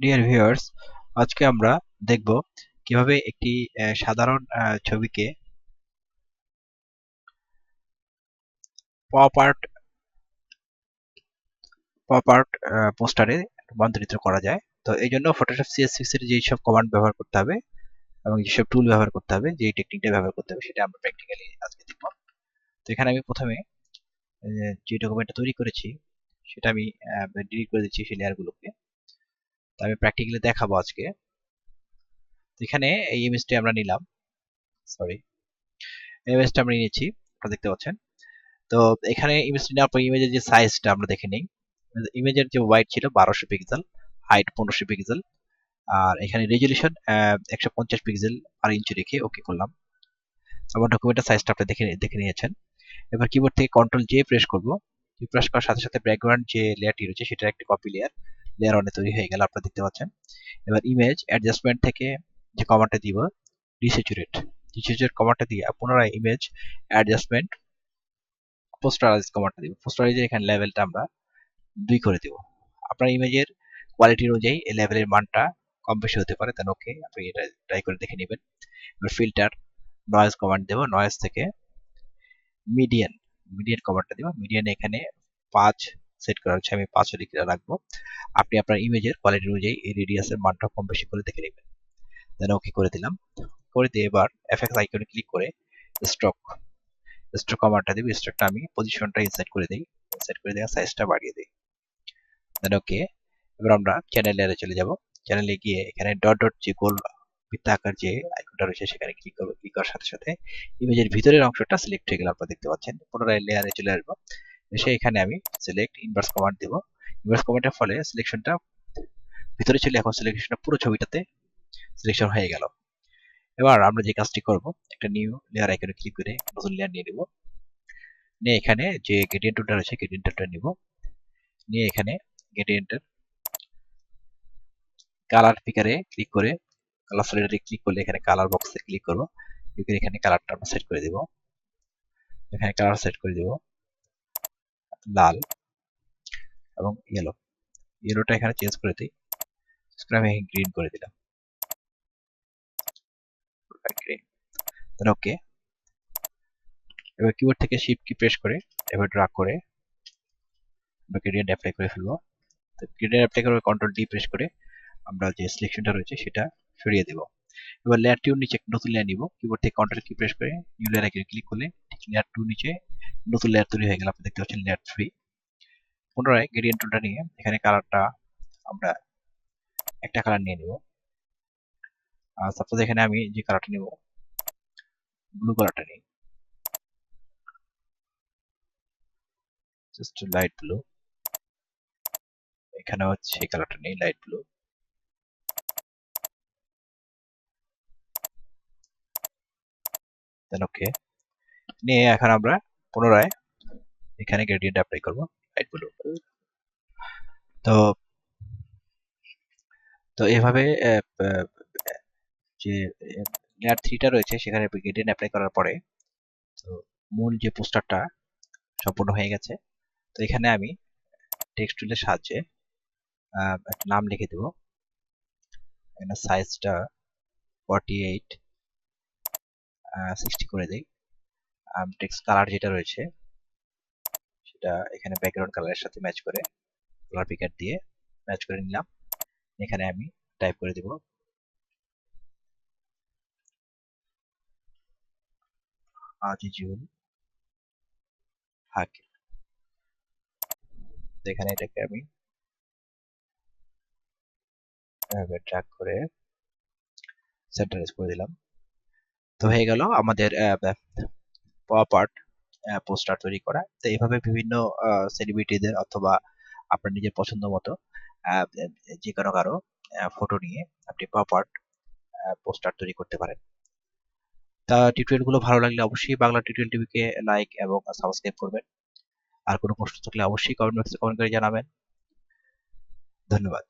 Dear viewers আজকে আমরা দেখব কীভাবে একটি সাধারণ ছবিকে পপ আর্ট পপ আর্ট পোস্টারে রূপান্তরিত করা যায়। তো এই জন্য ফটোশপ সিএস সিক্স এর যেসব কমান্ড ব্যবহার করতে হবে এবং যেসব টুল ব্যবহার করতে হবে যে টেকনিকটা ব্যবহার করতে হবে, সেটা আমরা প্র্যাকটিক্যালি আজকে দেখব। তো এখানে আমি প্রথমে যে ডকুমেন্টটা তৈরি করেছি সেটা আমি ডিলিট করে দিচ্ছি সেই লেয়ারগুলোকে তো আমি প্র্যাকটিক্যালি দেখাবো আজকে। এখানে এই ইমেজটি আমরা নিলাম। সরি ইমেজটা আমরা নিয়েছি আপনারা দেখতে পাচ্ছেন। তো এখানে ইমেজটি নেওয়ার পর ইমেজের যে সাইজটা আমরা দেখে নিই। ইমেজের যে ওয়াইড ছিল বারোশো পিক্সেল হাইট পনেরোশো পিক্সেল আর এখানে রেজলিউশন একশো পঞ্চাশ পিক্সেল আর ইঞ্চি রেখে ওকে করলাম। আমার ডকুমেন্টের সাইজটা আপনি দেখে দেখে নিয়েছেন। এবার কিবোর্ড থেকে কন্ট্রোল জে প্রেস করব। প্রেস করার সাথে সাথে ব্যাকগ্রাউন্ড যে লেয়ারটি রয়েছে সেটা একটি কপি লেয়ার লেয়ার অনে তৈরি হয়ে গেল, আপনারা দেখতে পাচ্ছেন। এবার ইমেজ অ্যাডজাস্টমেন্ট থেকে যে কমান্ডটা দিব রিসেচুরেট রিসেচুরেট কমান্ডটা দিয়ে পুনরায় ইমেজ অ্যাডজাস্টমেন্ট পোস্টারাইজ কমান্ডটা দিব। পোস্টারাইজের এখানে লেভেলটা আমরা দুই করে দিব। আপনার ইমেজের কোয়ালিটি অনুযায়ী এই লেভেলের মানটা কম বেশি হতে পারে তাহলে ওকে আপনি এটা ট্রাই করে দেখে নেবেন। এবার ফিল্টার নয়েজ কমান্ড দেবো। নয়েজ থেকে মিডিয়ান মিডিয়ান কমান্ডটা দেবো। মিডিয়ান এখানে পাঁচ সেট করা হচ্ছে। আমি পাঁচ লিখে রাখব। আপনি আপনার ইমেজের কোয়ালিটি অনুযায়ী এই রেডিয়াসের মানটা কম বেশি করে দেখে নেবেন। দেন ওকে করে দিলাম। করে দিয়ে এবার এফএক্স আইকনে ক্লিক করে স্ট্রোক স্ট্রোক কমান্ডটা দিব। স্ট্রোকটা আমি পজিশনটা ইনসাইড করে দিই। ইনসাইড করে দেওয়া সাইজটা বাড়িয়ে দিই। দেন ওকে এবার আমরা চ্যানেল লেয়ারে চলে যাব। চ্যানেলে গিয়ে এখানে ডট ডট যে গোল বৃত্তাকার যে আইকনটা রয়েছে, সেখানে ক্লিক করব ক্লিক করার সাথে সাথে ইমেজের ভিতরের অংশটা সিলেক্ট হয়ে গেল আপনারা দেখতে পাচ্ছেন। পুনরায় লেয়ারে চলে আসব। এসে এখানে আমি সিলেক্ট ইনভার্স কমান্ড দেবো। ইনভার্স কমান্ডের ফলে সিলেকশনটা ভিতরে চলে এখন সিলেকশনটা পুরো ছবিটাতে সিলেকশন হয়ে গেল। এবার আমরা যে কাজটি করব, একটা নিউ লেয়ার আইকনে ক্লিক করে নতুন লেয়ার নিয়ে নিব। নিয়ে এখানে যে গ্রেডিয়েন্ট টুলটা রয়েছে গ্রেডিয়েন্ট টুলটা নিব। নিয়ে এখানে গ্রেডিয়েন্টের কালার পিকারে ক্লিক করে কালার সলিডারে ক্লিক করলে এখানে কালার বক্সে ক্লিক করব। ক্লিক করে এখানে কালারটা আমরা সেট করে দেব। এখানে কালার সেট করে দেব। লাল এবং ইয়েলো ইয়েলোটা এখানে চেঞ্জ করে দিই। আমি গ্রিন করে দিলাম। ওকে এবার কিবোর্ড থেকে শিফট কি প্রেস করে, এবার ড্রাগ করে আমরা গ্রেডিয়েন্ট অ্যাপ্লাই করে ফেলব। তো গ্রেডিয়েন্ট অ্যাপ্লাই করে কন্ট্রোল ডি প্রেস করে আমরা যে সিলেকশনটা রয়েছে সেটা সরিয়ে দেব। এবার লেয়ার টুর নিচে নতুন লেয়ার নিব। কিবোর্ড থেকে কন্ট্রোল কি প্রেস করে নিউ লেয়ার আইকনে ক্লিক করলে ঠিক লেয়ার টু নিচে নতুন লেয়ার তৈরি হয়ে গেল। আপনি দেখতে পাচ্ছেন লেয়ার থ্রি পুনরায় গ্রেডিয়েন্ট টুলটা নিয়ে এখানে কালারটা আমরা একটা কালার নিয়ে নিব। আর সাপোজ এখানে আমি যে কালারটা নিব ব্লু কালারটা নিই। জাস্ট লাইট ব্লু এখানে হচ্ছে কালারটা নেই লাইট ব্লু দেন ওকে নিয়ে এখন আমরা পুনরায় এখানে গ্রেডিয়েন্ট অ্যাপ্লাই করব। লাইট ব্লু তো তো এভাবে যে লেয়ার থ্রিটা রয়েছে, সেখানে গ্রেডিয়েন্ট অ্যাপ্লাই করার পরে, তো মূল যে পোস্টারটা, সম্পূর্ণ হয়ে গেছে। তো এখানে আমি টেক্সট টুলের সাহায্যে একটা নাম লিখে দেব। সাইজটা ফর্টি এইট সিক্সটি করে দিই টেক্সট কালার যেটা রয়েছে, সেটা এখানে ব্যাকগ্রাউন্ড কালারের সাথে ম্যাচ করে। কালার পিকার দিয়ে ম্যাচ করে নিলাম। এখানে আমি টাইপ করে দেব। আজিজুল হাকিম। এখানে এটাকে আমি ট্র্যাক করে সেন্টারাইজ করে দিলাম। তো হয়ে গেল আমাদের পপ আর্ট পোস্টার তৈরি করা। তো এইভাবে বিভিন্ন সেলিব্রিটিদের অথবা আপনার নিজের পছন্দ মতো যে কোনো কারও ফটো নিয়ে আপনি পপ আর্ট পোস্টার তৈরি করতে পারেন। তা টিউটোরিয়ালগুলো ভালো লাগলে অবশ্যই বাংলা টিউটোরিয়াল টিভিকে লাইক এবং সাবস্ক্রাইব করবেন। আর কোনো প্রশ্ন থাকলে অবশ্যই কমেন্ট বক্সে কমেন্ট করে জানাবেন। ধন্যবাদ।